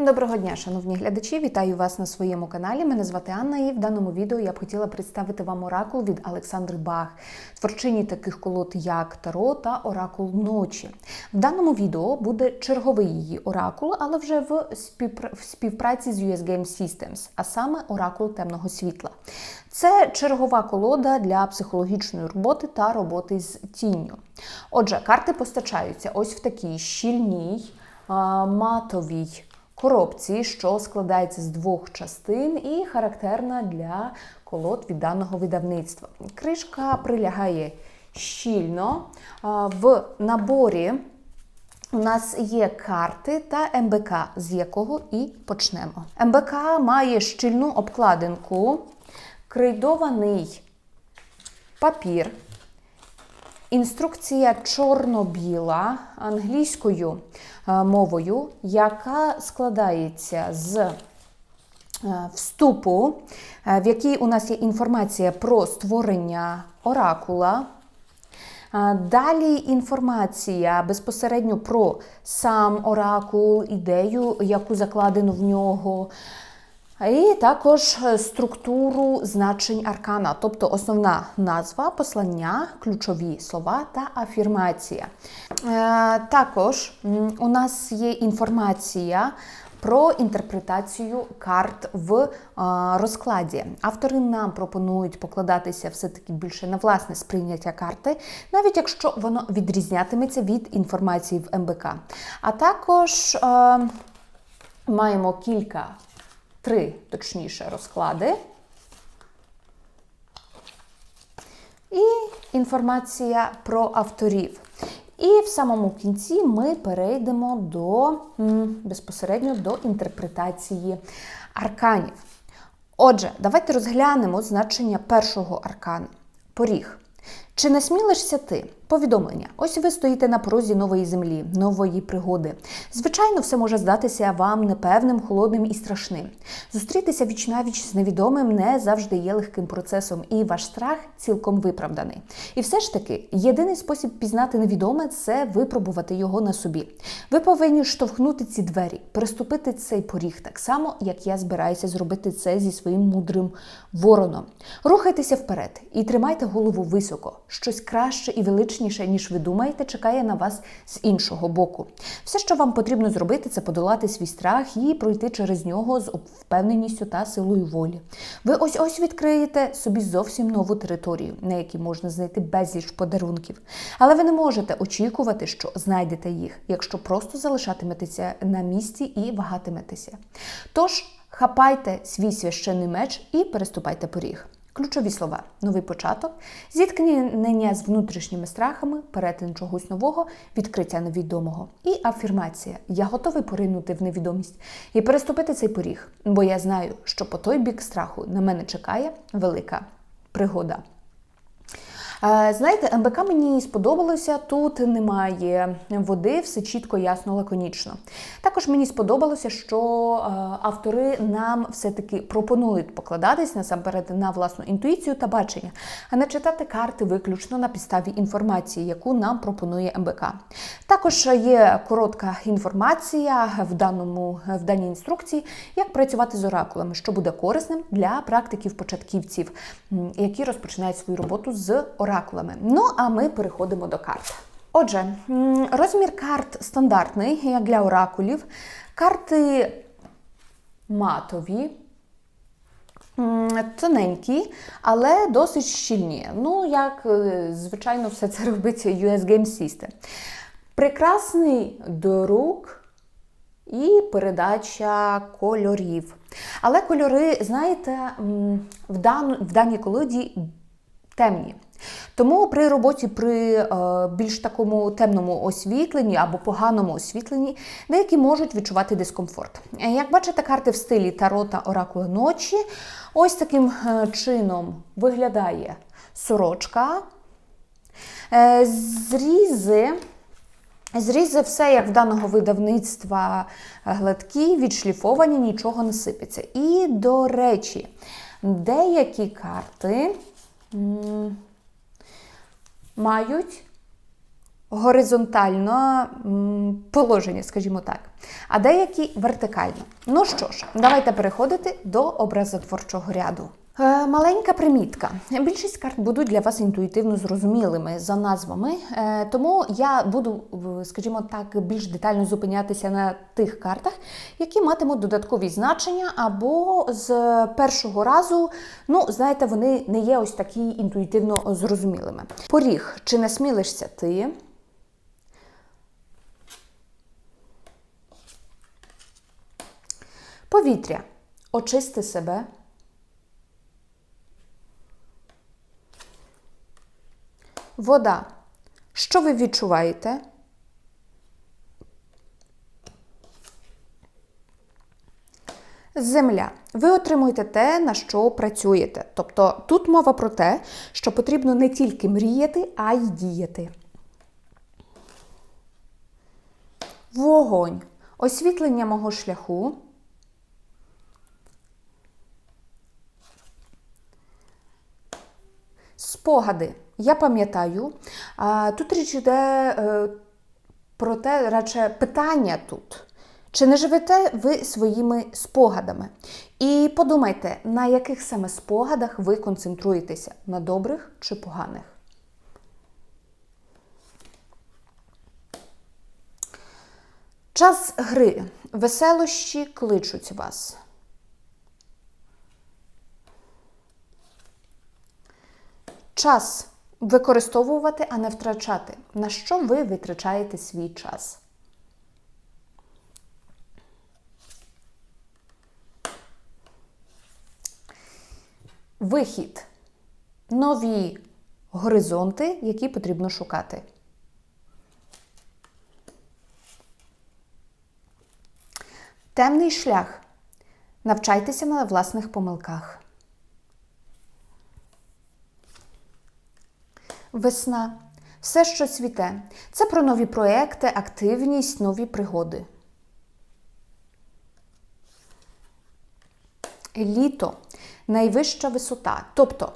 Доброго дня, шановні глядачі! Вітаю вас на своєму каналі. Мене звати Анна, і в даному відео я б хотіла представити вам оракул від Олександри Бах, творчині таких колод, як Таро та Оракул ночі. В даному відео буде черговий її оракул, але вже в, співпра... в співпраці з US Game Systems, а саме Оракул темного світла. Це чергова колода для психологічної роботи та роботи з тінню. Отже, карти постачаються ось в такій щільній матовій коробці, що складається з двох частин і характерна для колод від даного видавництва. Кришка прилягає щільно. В наборі у нас є карти та МБК, з якого і почнемо. МБК має щільну обкладинку, крейдований папір. Інструкція чорно-біла англійською е, мовою, яка складається з е, вступу, е, в якій у нас є інформація про створення оракула. Далі інформація безпосередньо про сам оракул, ідею, яку закладено в нього. І також структуру значень аркана, тобто основна назва, послання, ключові слова та афірмація. Також у нас є інформація. Про інтерпретацію карт в розкладі. Автори нам пропонують покладатися все-таки більше на власне сприйняття карти, навіть якщо воно відрізнятиметься від інформації в МБК. А також е, маємо кілька три, точніше, розклади. І інформація про авторів. І в самому кінці ми перейдемо до безпосередньо до інтерпретації арканів. Отже, давайте розглянемо значення першого аркану поріг. Чи не смілишся ти? Повідомлення. Ось ви стоїте на порозі нової землі, нової пригоди. Звичайно, все може здатися вам непевним, холодним і страшним. Зустрітися віч навіч з невідомим не завжди є легким процесом, і ваш страх цілком виправданий. І все ж таки, єдиний спосіб пізнати невідоме це випробувати його на собі. Ви повинні штовхнути ці двері, переступити цей поріг так само, як я збираюся зробити це зі своїм мудрим вороном. Рухайтеся вперед і тримайте голову високо. Щось краще і величне безпечніше, ніж ви думаєте, чекає на вас з іншого боку. Все, що вам потрібно зробити, це подолати свій страх і пройти через нього з впевненістю та силою волі. Ви ось ось відкриєте собі зовсім нову територію, на якій можна знайти безліч подарунків. Але ви не можете очікувати, що знайдете їх, якщо просто залишатиметеся на місці і вагатиметеся. Тож, хапайте свій священний меч і переступайте поріг. Ключові слова: новий початок, зіткнення з внутрішніми страхами, перетин чогось нового, відкриття невідомого. І афірмація. Я готовий поринути в невідомість і переступити цей поріг, бо я знаю, що по той бік страху на мене чекає велика пригода. Е, знаєте, МБК мені сподобалося, тут немає води, все чітко, ясно, лаконічно. Також мені сподобалося, що е, автори нам все-таки пропонують покладатись насамперед на власну інтуїцію та бачення, а не читати карти виключно на підставі інформації, яку нам пропонує МБК. Також є коротка інформація в даному в даній інструкції, як працювати з оракулами, що буде корисним для практиків-початківців, які розпочинають свою роботу з оракулами оракулами. Ну, а ми переходимо до карт. Отже, розмір карт стандартний, як для оракулів. Карти матові, тоненькі, але досить щільні. Ну, як, е, звичайно, все це робиться US Game System. Прекрасний друк і передача кольорів. Але кольори, знаєте, в, дан, в даній колоді темні. Тому при роботі при е, більш такому темному освітленні або поганому освітленні деякі можуть відчувати дискомфорт. Як бачите, карти в стилі Таро та Оракула ночі, ось таким е, чином виглядає сорочка. Е, зрізи. Зрізи все, як в даного видавництва гладкі, відшліфовані, нічого не сипеться. І, до речі, деякі карти мають горизонтально положення, скажімо так, а деякі вертикально. Ну що ж, давайте переходити до образотворчого ряду. Е, Маленька примітка. Більшість карт будуть для вас інтуїтивно зрозумілими за назвами, е, тому я буду, скажімо так, більш детально зупинятися на тих картах, які матимуть додаткові значення, або з першого разу, ну, знаєте, вони не є ось такі інтуїтивно зрозумілими. Поріг, чи не смілишся ти? Повітря. Очисти себе. Вода. Що ви відчуваєте? Земля. Ви отримуєте те, на що працюєте. Тобто тут мова про те, що потрібно не тільки мріяти, а й діяти. Вогонь. Освітлення мого шляху. Спогади. Я пам'ятаю. Тут річ йде е, про те, радше питання тут. Чи не живете ви своїми спогадами? І подумайте, на яких саме спогадах ви концентруєтеся: на добрих чи поганих? Час гри. Веселощі кличуть вас. Час використовувати, а не втрачати. На що ви витрачаєте свій час? Вихід. Нові горизонти, які потрібно шукати. Темний шлях. Навчайтеся на власних помилках. Весна. Все, що цвіте. Це про нові проекти, активність, нові пригоди. Літо найвища висота. Тобто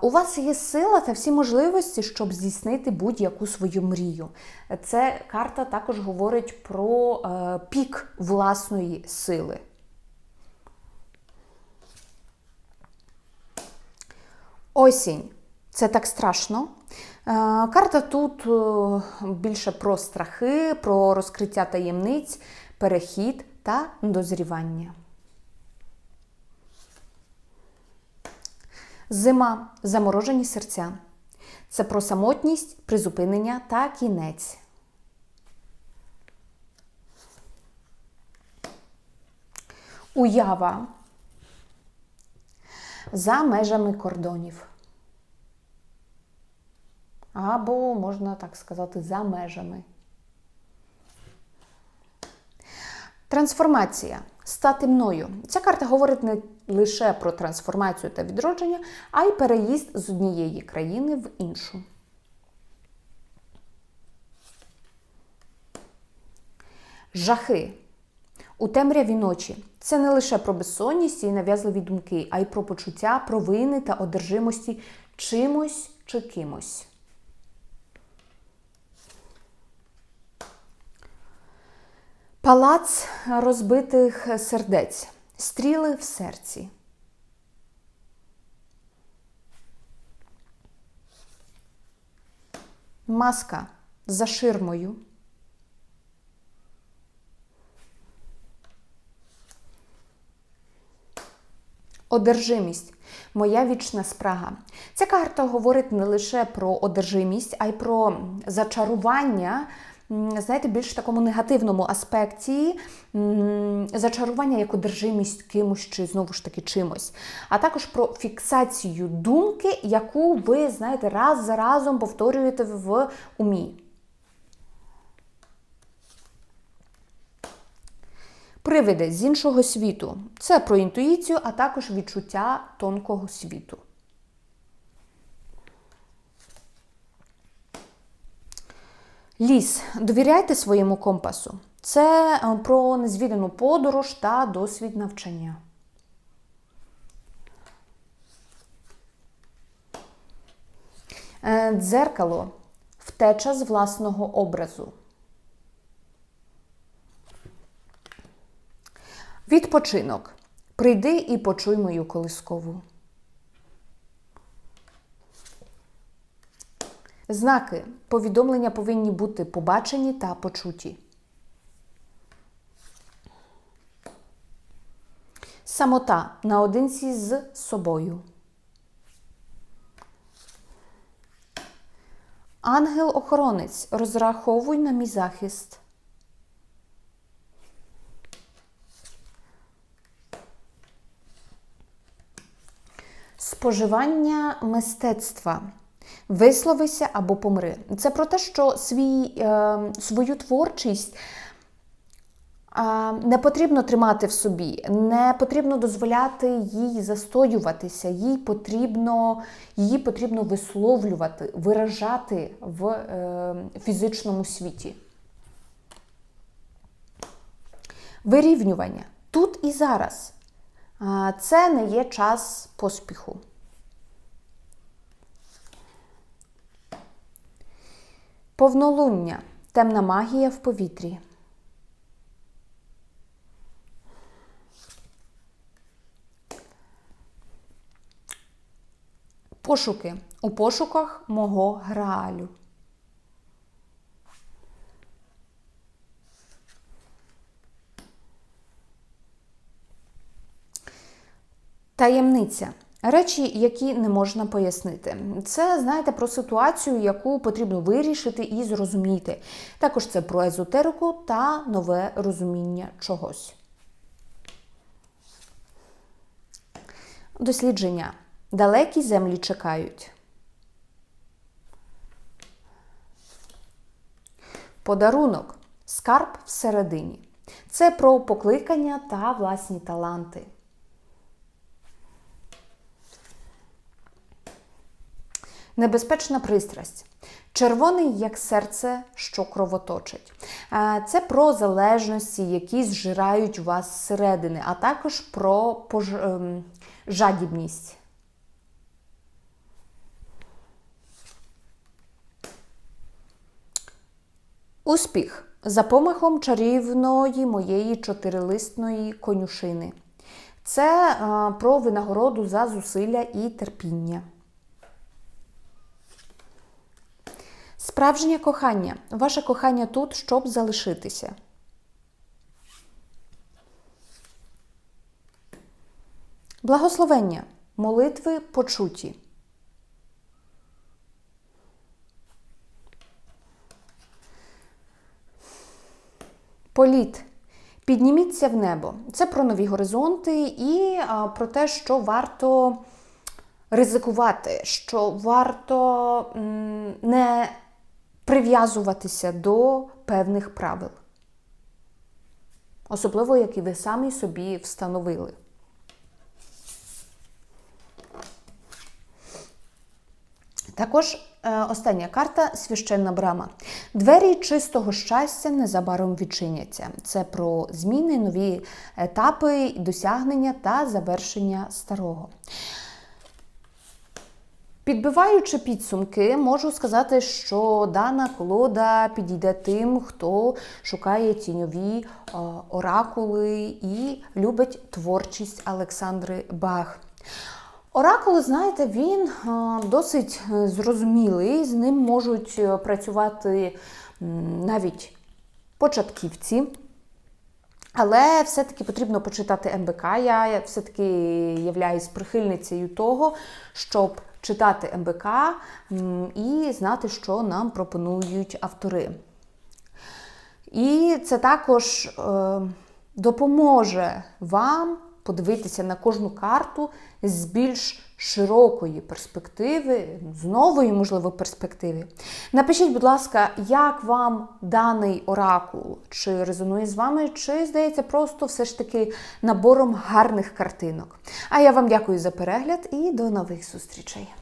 у вас є сила та всі можливості, щоб здійснити будь-яку свою мрію. Це карта також говорить про е, пік власної сили. Осінь. Це так страшно. Е, Карта тут е, більше про страхи, про розкриття таємниць, перехід та дозрівання. Зима заморожені серця. Це про самотність, призупинення та кінець. Уява за межами кордонів. Або, можна так сказати, за межами. Трансформація. Стати мною. Ця карта говорить не лише про трансформацію та відродження, а й переїзд з однієї країни в іншу. Жахи. У темряві ночі. Це не лише про безсонність і нав'язливі думки, а й про почуття провини та одержимості чимось чи кимось. Палац розбитих сердець. Стріли в серці. Маска за ширмою. Одержимість моя вічна спрага. Ця карта говорить не лише про одержимість, а й про зачарування, знаєте, більш такому негативному аспекті зачарування як одержимість кимось чи знову ж таки чимось, а також про фіксацію думки, яку ви, знаєте, раз за разом повторюєте в умі. Привиди з іншого світу. Це про інтуїцію, а також відчуття тонкого світу. Ліс. Довіряйте своєму компасу. Це е, про незвідану подорож та досвід навчання. Е, Дзеркало. Втеча з власного образу. Відпочинок. Прийди і почуй мою колискову. Знаки. Повідомлення повинні бути побачені та почуті. Самота наодинці з собою. Ангел-охоронець. Розраховуй на мій захист. Споживання мистецтва. Висловися або помри. Це про те, що свій, е, свою творчість не потрібно тримати в собі, не потрібно дозволяти їй застоюватися, їй потрібно, її потрібно висловлювати, виражати в е, фізичному світі. Вирівнювання тут і зараз. Це не є час поспіху. Повнолуння. Темна магія в повітрі. Пошуки. У пошуках мого граалю. Таємниця. Речі, які не можна пояснити. Це, знаєте, про ситуацію, яку потрібно вирішити і зрозуміти. Також це про езотерику та нове розуміння чогось. Дослідження. Далекі землі чекають. Подарунок. Скарб всередині. Це про покликання та власні таланти. Небезпечна пристрасть. Червоний як серце, що кровоточить. Це про залежності, які зжирають вас зсередини, а також про пож... ем, жадібність. Успіх за помахом чарівної моєї чотирилистної конюшини. Це е, про винагороду за зусилля і терпіння. Справжнє кохання. Ваше кохання тут, щоб залишитися. Благословення. Молитви почуті. Політ. Підніміться в небо. Це про нові горизонти і про те, що варто ризикувати, що варто не прив'язуватися до певних правил. Особливо, які ви самі собі встановили. Також е, остання карта священна брама. Двері чистого щастя незабаром відчиняться. Це про зміни, нові етапи, досягнення та завершення старого. Підбиваючи підсумки, можу сказати, що дана колода підійде тим, хто шукає тіньові е, оракули і любить творчість Олександри Бах. Оракул, знаєте, він е, досить е, зрозумілий, з ним можуть працювати навіть початківці. Але все-таки потрібно почитати МБК. Я все-таки являюсь прихильницею того, щоб читати МБК і знати, що нам пропонують автори. І це також е, допоможе вам подивитися на кожну карту з більш широкої перспективи, з нової, можливо, перспективи. Напишіть, будь ласка, як вам даний оракул? Чи резонує з вами, чи здається просто все ж таки набором гарних картинок. А я вам дякую за перегляд і до нових зустрічей.